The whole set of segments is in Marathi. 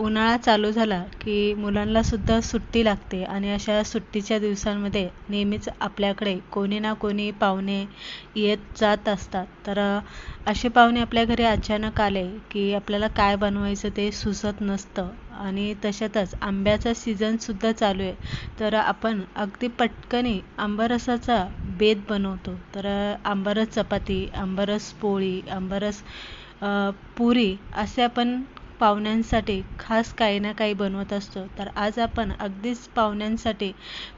उन्हाळा चालू झाला की मुलांनासुद्धा सुट्टी लागते आणि अशा सुट्टीच्या दिवसांमध्ये नेहमीच आपल्याकडे कोणी ना कोणी पाहुणे येत जात असतात. तर असे पाहुणे आपल्या घरी अचानक आले की आपल्याला काय बनवायचं ते सुचत नसतं आणि तशातच आंब्याचा सीझनसुद्धा चालू आहे. तर आपण अगदी पटकनी आंबारसाचा बेत बनवतो. तर आंबारस चपाती आंबारस पोळी आंबारस पुरी असे आपण पाहुण्यांसाठी खास काही ना काही बनवत असतो. तर आज आपण अगदीच पाहुण्यांसाठी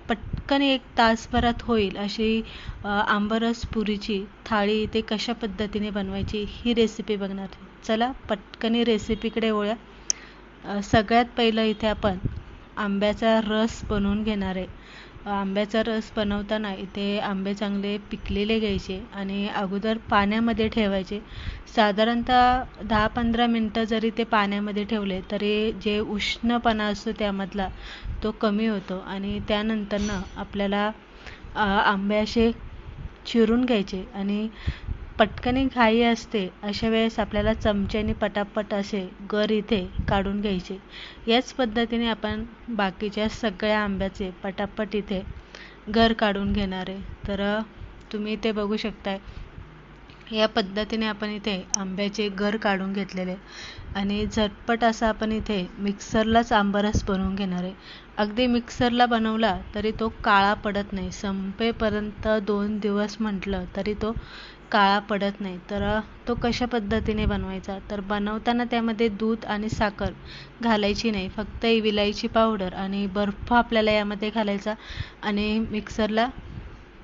पटकन एक तासभरात होईल अशी आंबरस पुरीची थाळी ते कशा पद्धतीने बनवायची ही रेसिपी बघणार चला पटकनी रेसिपीकडे वळूया. सगळ्यात पहिलं इथे आपण आंब्याचा रस बनवून घेणार आहे. आंब्याचा रस बनवताना इथे आंबे चांगले पिकलेले घ्यायचे आणि अगोदर पाण्यामध्ये ठेवायचे. साधारणतः दहा पंधरा मिनटं जरी ते पाण्यामध्ये ठेवले तरी जे उष्णपणा असतो त्यामधला तो कमी होतो आणि त्यानंतरनं आपल्याला आंबे असे चिरून घ्यायचे आणि पटकनी घाई असते अशा वेळेस आपल्याला चमच्याने पटापट असे गर इथे काढून घ्यायचे. याच पद्धतीने आपण बाकीच्या सगळ्या आंब्याचे पटापट इथे गर काढून घेणार आहे. तर तुम्ही इथे बघू शकताय या पद्धतीने आपण इथे आंब्याचे गर काढून घेतलेले आणि झटपट असा आपण इथे मिक्सरलाच आंबरस बनवून घेणार आहे. अगदी मिक्सरला बनवला तरी तो काळा पडत नाही. संपेपर्यंत दोन दिवस म्हटलं तरी तो काळा पडत नाही. तर तो कशा पद्धतीने बनवायचा? तर बनवताना त्यामध्ये दूध आणि साखर घालायची नाही. फक्त विलायची पावडर आणि बर्फ आपल्याला यामध्ये घालायचा आणि मिक्सरला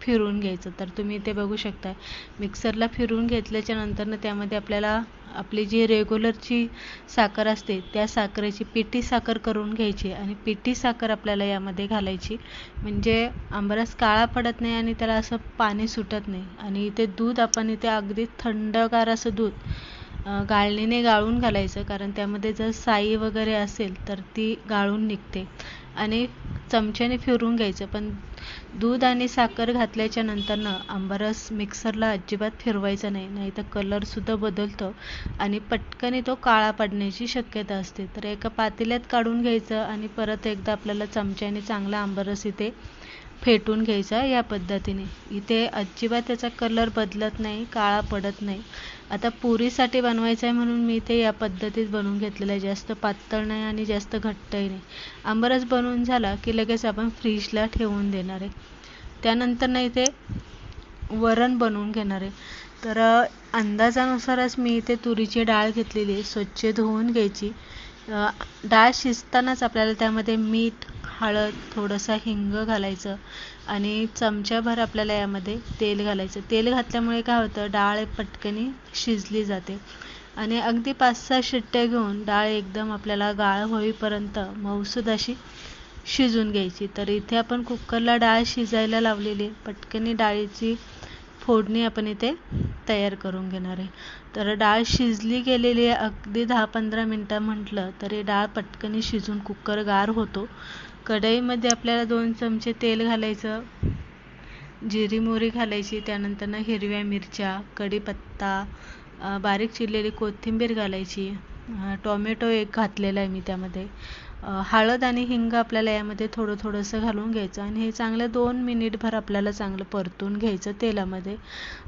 फिरवून घ्यायचं. तर तुम्ही ते बघू शकता. मिक्सरला फिरवून घेतल्याच्या नंतरनं त्यामध्ये आपल्याला आपली जी रेग्युलरची साखर असते त्या साखरेची पिठी साखर करून घ्यायची आणि पिठी साखर आपल्याला यामध्ये घालायची. म्हणजे आंबरस काळा पडत नाही आणि त्याला असं पाणी सुटत नाही. आणि इथे दूध आपण इथे अगदी थंडगार असं दूध गाळणीने गाळून घालायचं. कारण त्यामध्ये जर साई वगैरे असेल तर ती गाळून निघते. आणि चमच्याने फिरवून घ्यायचं. पण दूध आणि साखर घातल्याच्या नंतरनं आंबारस मिक्सरला अजिबात फिरवायचा नाही. नाही तर कलरसुद्धा बदलतो आणि पटकन तो काळा पडण्याची शक्यता असते. तर एका पातेल्यात काढून घ्यायचं आणि परत एकदा आपल्याला चमच्याने चांगला आंबारस इथे फेटून घ्यायचा या पद्धतीने. इथे अजिबात त्याचा कलर बदलत नाही काळा पडत नाही. आता पुरीसाठी बनवायचं आहे म्हणून मी इथे या पद्धतीत बनवून घेतलेलं आहे. जास्त पातळ नाही आणि जास्त घट्टही नाही. आंबरस बनवून झाला की लगेच आपण फ्रीजला ठेवून देणार आहे. त्यानंतर नाही ते वरण बनवून घेणार आहे. तर अंदाजानुसारच मी इथे तुरीची डाळ घेतलेली आहे. स्वच्छ धुवून घ्यायची. डाळ शिजतानाच आपल्याला त्यामध्ये मीठ हळद थोडंसं हिंग घालायचं आणि चमच्याभर आपल्याला यामध्ये तेल घालायचं. तेल घातल्यामुळे काय होतं डाळ पटकनी शिजली जाते. आणि अगदी पाच सहा शिट्ट्या घेऊन डाळ एकदम आपल्याला गाळ होईपर्यंत मऊसूद अशी शिजून घ्यायची. तर इथे आपण कुकरला डाळ शिजायला लावलेली पटकनी डाळीची फोडणी आपण इथे तयार करून घेणार आहे. तर डाळ शिजली गेलेली आहे अगदी दहा पंधरा मिनटं म्हटलं तरी डाळ पटकनी शिजून कुकर गार होतो. कढईमध्ये आपल्याला दोन चमचे तेल घालायचं जिरी मोहरी घालायची त्यानंतर हिरव्या मिरच्या कढीपत्ता बारीक चिरलेली कोथिंबीर घालायची टोमॅटो एक घातलेला आहे मी त्यामध्ये. हळद आणि हिंग आपल्याला यामध्ये थोडं थोडंसं घालून घ्यायचं आणि हे चांगलं दोन मिनिटभर आपल्याला चांगलं परतून घ्यायचं तेलामध्ये.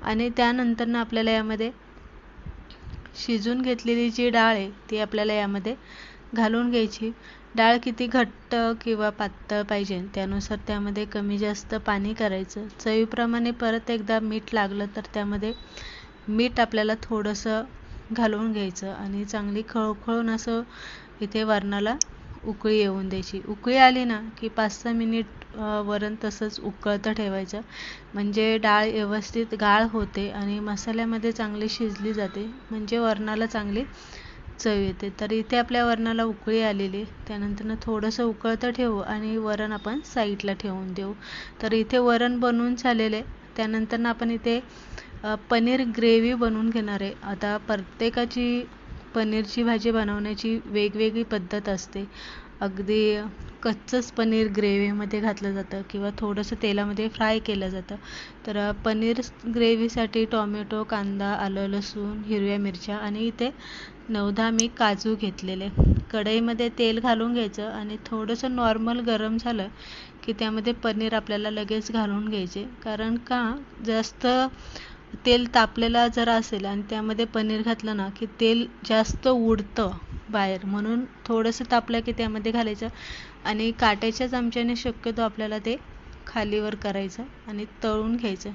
आणि त्यानंतरनं आपल्याला यामध्ये शिजून घेतलेली जी डाळ आहे ती आपल्याला यामध्ये घालून घ्यायची. डाळ किती घट्ट किंवा पातळ पाहिजे त्यानुसार त्यामध्ये कमी जास्त पाणी करायचं. चवीप्रमाणे परत एकदा मीठ लागलं तर त्यामध्ये मीठ आपल्याला थोडंसं घालून घ्यायचं आणि चांगली खळखळून असं इथे वरणाला उकळी येऊन द्यायची. उकळी आली ना की पाच सहा मिनिट वरण तसंच उकळतं ठेवायचं. म्हणजे डाळ व्यवस्थित गाळ होते आणि मसाल्यामध्ये चांगली शिजली जाते. म्हणजे वरणाला चांगली चव येते. तर इथे आपल्या वरणाला उकळी आलेली. त्यानंतर थोडंसं उकळतं ठेवू आणि वरण आपण साईडला ठेवून देऊ. तर इथे वरण बनवून झालेले त्यानंतर आपण इथे पनीर ग्रेव्ही बनवून घेणार. आहे आता प्रत्येकाची पनीरची भाजी बनवण्याची वेगवेगळी पद्धत असते. अगदी कच्चंच पनीर ग्रेव्हीमध्ये घातलं जातं किंवा थोडंसं तेलामध्ये फ्राय केलं जातं. तर पनीर ग्रेव्हीसाठी टॉमॅटो कांदा आलं लसूण हिरव्या मिरच्या आणि इथे नऊ दहा मी काजू घेतलेले. कढईमध्ये तेल घालून घ्यायचं आणि थोडंसं नॉर्मल गरम झालं की त्यामध्ये पनीर आपल्याला लगेच घालून घ्यायचे. कारण का? जास्त तेल तापलेलं जर असेल आणि त्यामध्ये पनीर घातलं ना की तेल जास्त उडतं बाहेर. म्हणून थोडंसं तापलं की त्यामध्ये घालायचं आणि काट्याच्या चमच्याने शक्यतो आपल्याला ते खालीवर करायचं आणि तळून घ्यायचं.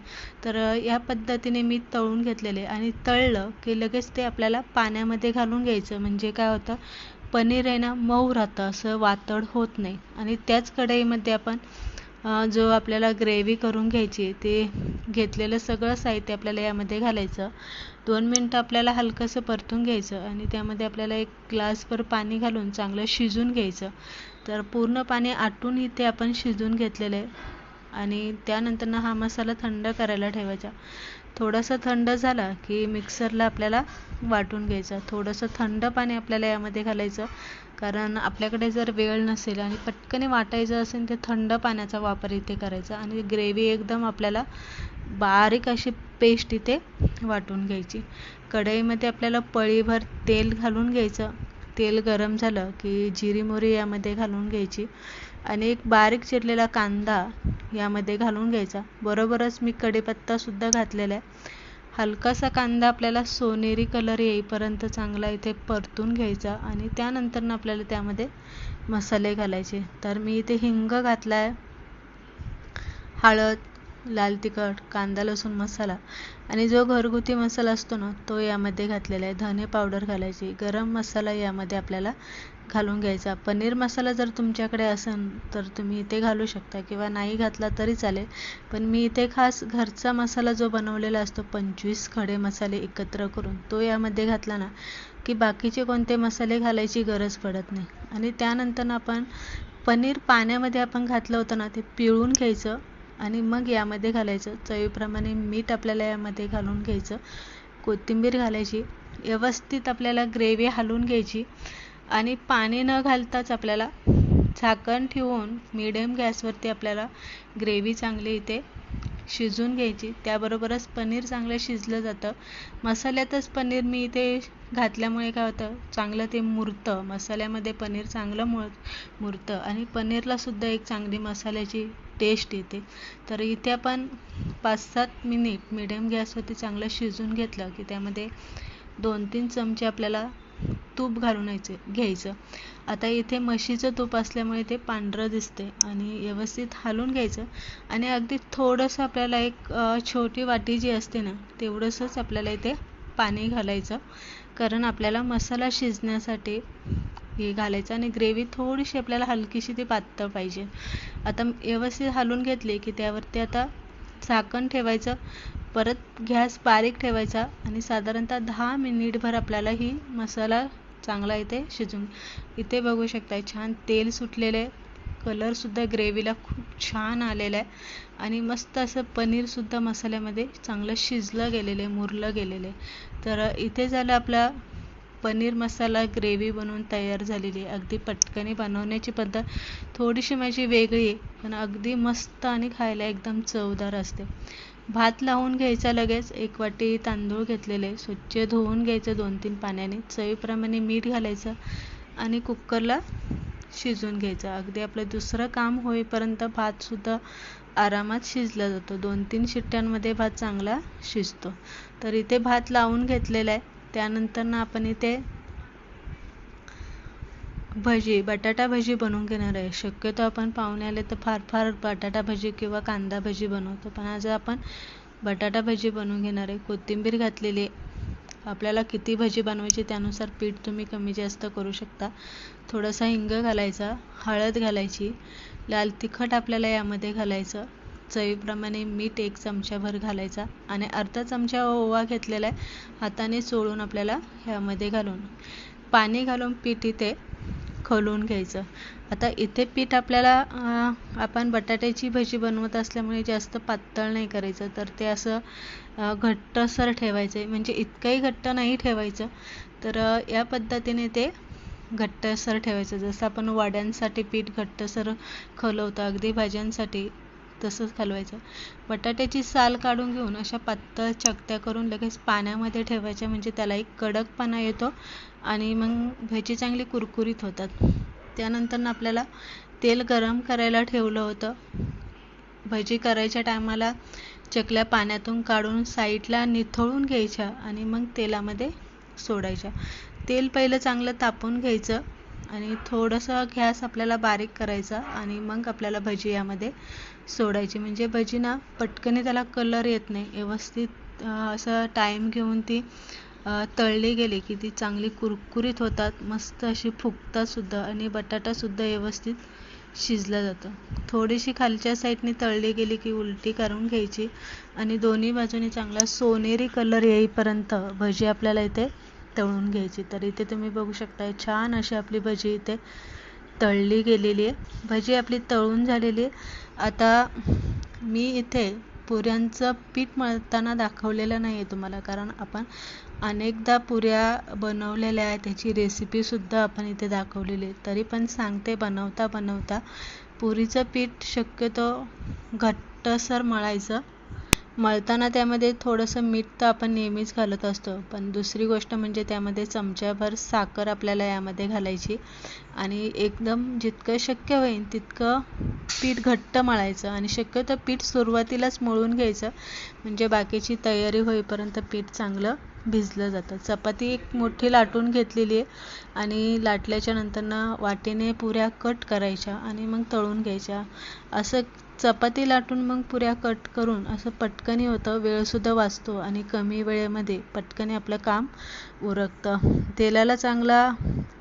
तर या पद्धतीने मी तळून घेतलेले आणि तळलं की लगेच ते आपल्याला पाण्यामध्ये घालून घ्यायचं. म्हणजे काय होतं पनीर आहे ना मऊ राहतं असं वातड होत नाही. आणि त्याच कढईमध्ये आपण जो आपल्याला ग्रेव्ही करून घ्यायची ते घेतलेलं सगळं साहित्य आपल्याला यामध्ये घालायचं. दोन मिनटं आपल्याला हलकंसं परतून घ्यायचं आणि त्यामध्ये आपल्याला एक ग्लासभर पाणी घालून चांगलं शिजून घ्यायचं. तर पूर्ण पाणी आटून इथे आपण शिजून घेतलेलं आहे. आणि त्यानंतर हा मसाला थंड करायला ठेवायचा. थोडासा थंड झाला की मिक्सरला आपल्याला वाटून घ्यायचा. थोडंसं थंड पाणी आपल्याला यामध्ये घालायचं. कारण आपल्याकडे जर वेळ नसेल आणि पटकन वाटायचं असेल तर थंड पाण्याचा वापर इथे करायचा आणि ग्रेव्ही एकदम आपल्याला बारीक अशी पेस्ट इथे वाटून घ्यायची. कढईमध्ये आपल्याला पळीभर तेल घालून घ्यायचं. तेल गरम झालं की जिरी मोरी यामध्ये घालून घ्यायची. आणि एक बारीक चिरलेला कांदा यामध्ये घालून घ्यायचा. बरोबरच मी कढीपत्तासुद्धा घातलेला आहे. हलकासा कांदा आपल्याला सोनेरी कलर येईपर्यंत चांगला इथे परतून घ्यायचा आणि त्यानंतर आपल्याला त्यामध्ये मसाले घालायचे. तर मी इथे हिंग घातला आहे हळद लाल तिखट कांदा लसूण मसाला आणि जो घरगुती मसाला असतो ना तो यामध्ये घातलेला आहे. धने पावडर घालायची गरम मसाला यामध्ये आपल्याला घालून घ्यायचा. पनीर मसाला जर तुमच्याकडे असेल तर तुम्ही इथे घालू शकता किंवा नाही घातला तरी चालेल. पण मी इथे खास घरचा मसाला जो बनवलेला असतो पंचवीस खडे मसाले एकत्र करून तो यामध्ये घातला ना की बाकीचे कोणते मसाले घालायची गरज पडत नाही. आणि त्यानंतर आपण पनीर पाण्यामध्ये आपण घातलं होतं ना ते पिळून घ्यायचं. आणि मग यामध्ये घालायचं. चवीप्रमाणे मीठ आपल्याला यामध्ये घालून घ्यायचं. कोथिंबीर घालायची. व्यवस्थित आपल्याला ग्रेव्ही हलवून घ्यायची. आणि पाणी न घालताच आपल्याला झाकण ठेवून मिडियम गॅसवरती आपल्याला ग्रेव्ही चांगली इथे शिजून घ्यायची. त्याबरोबरच पनीर चांगलं शिजलं जातं. मसाल्यातच पनीर मी इथे घातल्यामुळे काय होतं? चांगलं ते मुरतं. मसाल्यामध्ये पनीर चांगलं मुळ मुरतं. आणि पनीरलासुद्धा एक चांगली मसाल्याची टेस्ट येते. तर इथे आपण पाच सात मिनिट मिडियम गॅसवरती चांगलं शिजून घेतलं की त्यामध्ये दोन तीन चमचे आपल्याला तूप घालून घ्यायचं. आता इथे म्हशीचं तूप असल्यामुळे ते पांढरं दिसते आणि व्यवस्थित हालून घ्यायचं. आणि अगदी थोडंसं आपल्याला एक छोटी वाटी जी असते ना तेवढंसंच आपल्याला इथे पाणी घालायचं. कारण आपल्याला मसाला शिजण्यासाठी हे घालायचं आणि ग्रेव्ही थोडीशी आपल्याला हलकीशी ती पातळ पाहिजे. आता व्यवस्थित हलवून घेतली की त्यावरती आता झाकण ठेवायचं. परत गॅस बारीक ठेवायचा आणि साधारणतः दहा मिनिटभर आपल्याला ही मसाला चांगला इथे शिजून इथे बघू शकता छान तेल सुटलेलं आहे कलरसुद्धा ग्रेव्हीला खूप छान आलेला आहे आणि मस्त असं पनीरसुद्धा मसाल्यामध्ये चांगलं शिजलं गेलेलं आहे मुरलं गेलेलं. आहे तर इथे झालं आपला पनीर मसाला ग्रेव्ही बनवून तयार झालेली आहे. अगदी पटकन बनवण्याची पद्धत थोडीशी माझी वेगळी आहे पण अगदी मस्त आणि खायला एकदम चवदार असते. भात लावून घ्यायचा लगेच एक वाटी तांदूळ घेतलेले स्वच्छ धुवून घ्यायचं दोन तीन पाण्याने चवीप्रमाणे मीठ घालायचं आणि कुकरला शिजवून घ्यायचं. अगदी आपलं दुसरं काम होईपर्यंत भातसुद्धा आरामात शिजला जातो. दोन तीन शिट्ट्यांमध्ये भात चांगला शिजतो. तर इथे भात लावून घेतलेला आहे. त्यानंतर ना आपण इथे भजी बटाटा भजी बनवून घेणार आहे. शक्यतो आपण पाहुणे आले तर फार फार बटाटा भजी किंवा कांदा भजी बनवतो. पण आज आपण बटाटा भजी बनवून घेणार आहे. कोथिंबीर घातलेली आपल्याला किती भजी बनवायची त्यानुसार पीठ तुम्ही कमी जास्त करू शकता. थोडासा हिंग घालायचा हळद घालायची लाल तिखट आपल्याला यामध्ये घालायचं चवीप्रमाणे मीठ एक चमचाभर घालायचा आणि अर्धा चमचा ओवा घेतलेला आहे. हाताने चोळून आपल्याला ह्यामध्ये घालून. पाणी घालून पीठ इथे खलून घ्यायचं. आता इथे पीठ आपल्याला आपण बटाट्याची भजी बनवत असल्यामुळे जास्त पातळ नाही करायचं. तर ते असं घट्टसर ठेवायचं. आहे म्हणजे इतकंही घट्ट नाही ठेवायचं. तर या पद्धतीने ते घट्टसर ठेवायचं. जसं आपण वाड्यांसाठी पीठ घट्टसर खलवतो अगदी भाज्यांसाठी तसंच हलवायचं बटाट्याची साल काढून घेऊन अशा पातळ चकत्या करून लगेच पाण्यामध्ये ठेवायच्या. म्हणजे त्याला एक कडकपणा येतो. आणि मग भजी चांगली कुरकुरीत होतात. त्यानंतर आपल्याला तेल गरम करायला ठेवलं होतं. भजी करायच्या टायमाला चकल्या पाण्यातून काढून साईडला निथळून घ्यायच्या आणि मग तेलामध्ये सोडायच्या. तेल पहिलं चांगलं तापून घ्यायचं आणि थोडंसं गॅस आपल्याला बारीक करायचा आणि मग आपल्याला भजी यामध्ये सोडायची. म्हणजे भजी ना पटकन त्याला कलर येत नाही. व्यवस्थित असं टाईम घेऊन ती तळली गेली की ती चांगली कुरकुरीत होतात. मस्त अशी फुगतातसुद्धा आणि बटाटासुद्धा व्यवस्थित शिजलं जातं. थोडीशी खालच्या साईडने तळली गेली की उलटी करून घ्यायची आणि दोन्ही बाजूनी चांगला सोनेरी कलर येईपर्यंत भजी आपल्याला इथे तळून घ्यायची. तर इथे तुम्ही बघू शकता छान अशी आपली भजी इथे तळली गेलेली आहे. भजी आपली तळून झालेली आहे. आता मी इथे पुऱ्यांचं पीठ मळताना दाखवलेलं नाही आहे तुम्हाला कारण आपण अनेकदा पुऱ्या बनवलेल्या आहेत त्याची रेसिपीसुद्धा आपण इथे दाखवलेली आहे. तरी पण सांगते बनवता बनवता पुरीचं पीठ शक्यतो घट्टसर मळायचं. मळताना त्यामध्ये थोडंसं मीठ तर आपण नेहमीच घालत असतो. पण दुसरी गोष्ट म्हणजे त्यामध्ये चमच्याभर साखर आपल्याला यामध्ये घालायची. आणि एकदम जितकं शक्य होईल तितकं पीठ घट्ट मळायचं. आणि शक्यतो पीठ सुरुवातीलाच मळून घ्यायचं. म्हणजे बाकीची तयारी होईपर्यंत पीठ चांगलं भिजलं जातं. चपाती एक मोठी लाटून घेतलेली आहे. आणि लाटल्याच्या नंतरनं वाटीने पुऱ्या कट करायच्या आणि मग तळून घ्यायच्या. असं चपाती लाटून मग पुऱ्या कट करून असं पटकनी होतं. वेळसुद्धा वाचतो आणि कमी वेळेमध्ये पटकनी आपलं काम उरकतं. तेलाला चांगला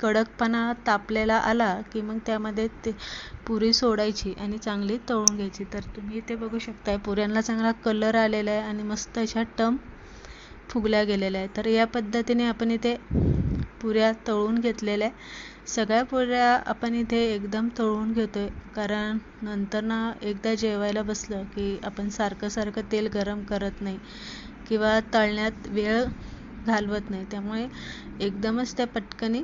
कडकपणा तापलेला आला की मग त्यामध्ये ते पुरी सोडायची आणि चांगली तळून घ्यायची. तर तुम्ही इथे बघू शकताय. पुऱ्यांना चांगला कलर आलेला आहे आणि मस्त अशा टम फुगल्या गेलेल्या आहे तर या पद्धतीने आपण इथे पुऱ्या तळून घेतलेल्या आहे सगळ्या पुऱ्या आपण इथे एकदम तळून घेतो आहे कारण नंतर ना एकदा जेवायला बसलं की आपण सारखं सारखं तेल गरम करत नाही किंवा तळण्यात वेळ घालवत नाही. त्यामुळे एकदमच त्या पटकनी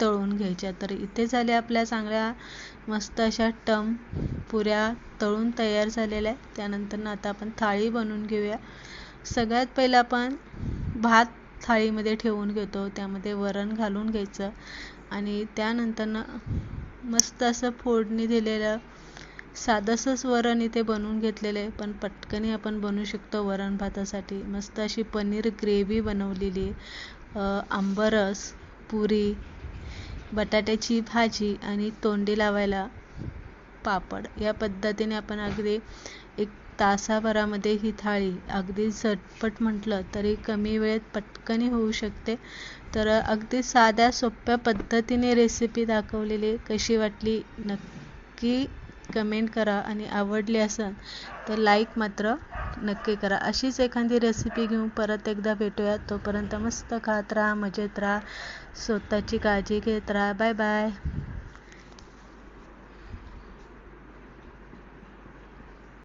तळून घ्यायच्या. तर इथे झाल्या आपल्या चांगल्या मस्त अशा टम पुऱ्या तळून तयार झालेल्या आहेत. त्यानंतर आता आपण थाळी बनवून घेऊया. सगळ्यात पहिलं आपण भात थाळीमध्ये ठेवून घेतो. त्यामध्ये वरण घालून घ्यायचं. आणि त्यानंतर मस्त असं फोडणी दिलेलं साधंसंच वरण इथे बनवून घेतलेलं आहे. पण पटकनही आपण बनवू शकतो वरण भातासाठी. मस्त अशी पनीर ग्रेव्ही बनवलेली आंबरस पुरी बटाट्याची भाजी आणि तोंडी लावायला पापड. या पद्धतीने आपण अगदी एक तासाभरामध्ये ही थाळी. अगदी झटपट म्हटलं तरी कमी वेळेत पटकन होऊ शकते. तर अगदी साध्या सोप्या पद्धतीने रेसिपी दाखवलेली कशी वाटली नक्की कमेंट करा आणि आवडली असेल तर लाईक मात्र नक्की करा. अशीच एखादी रेसिपी घेऊन परत एकदा भेटूया. तोपर्यंत मस्त खात राहा मजेत राहा स्वतःची काळजी घेत राहा. Bye bye